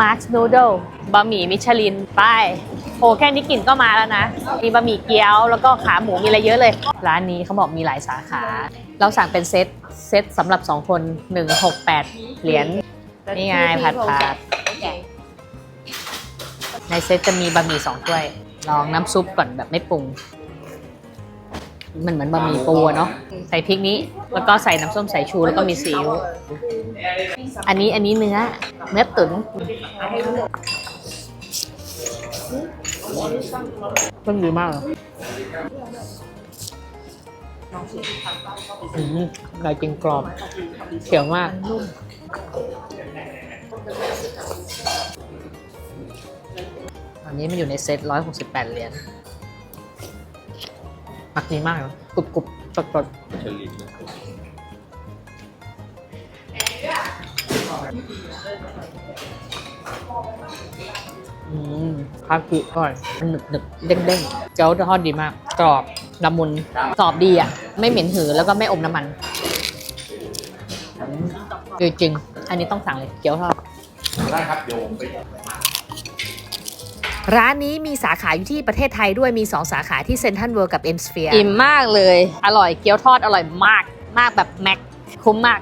มาร์คนูโดบะหมี่มิชลินไปโอ้แค่นี้กลิ่นก็มาแล้วนะ มีบะหมี่เกี๊ยวแล้วก็ขาหมูมีอะไรเยอะเลย ร้านนี้เขาบอกมีหลายสาขา เราสั่งเป็นเซตเซตสำหรับ 2 คน 168 เหรียญนี่ไงผัดผัดในเซตจะมีบะหมี่สองถ้วย ลองน้ำซุปก่อนแบบไม่ปรุง มันเหมือนบะหมี่ปูอะเนาะใส่พริกนี้ แล้วก็ใส่น้ำส้มสายชูแล้วก็มีซีอิ๊วอันนี้อันนี้เนื้อ เนื้อตุ๋นเพิ่งดีมากเลยอืมไก่จริงกรอบเขียวมากอันนี้มันอยู่ในเซต168 เหรียญักดีมากเลยกรุบกรุบสดสดเฉลี่ยอืมคากิอร่อยมันหนึบหนึบเด้งเด้งเกี๊ยวทอดดีมาก กรอบละมุนกรอบดีอะ ไม่เหม็นหือแล้วก็ไม่อมน้ำมันอืมดีจริง อันนี้ต้องสั่งเลยเกี๊ยวทอดได้ครับเดี๋ยมไป ร้านนี้มีสาขาอยู่ที่ประเทศไทยด้วยมี 2 สาขาที่เซนทันเวิร์กับเอ็มสเฟียอิ่มมากเลย อร่อยเกี๊ยวทอดอร่อยมาก มากแบบแม็กคุ้มมาก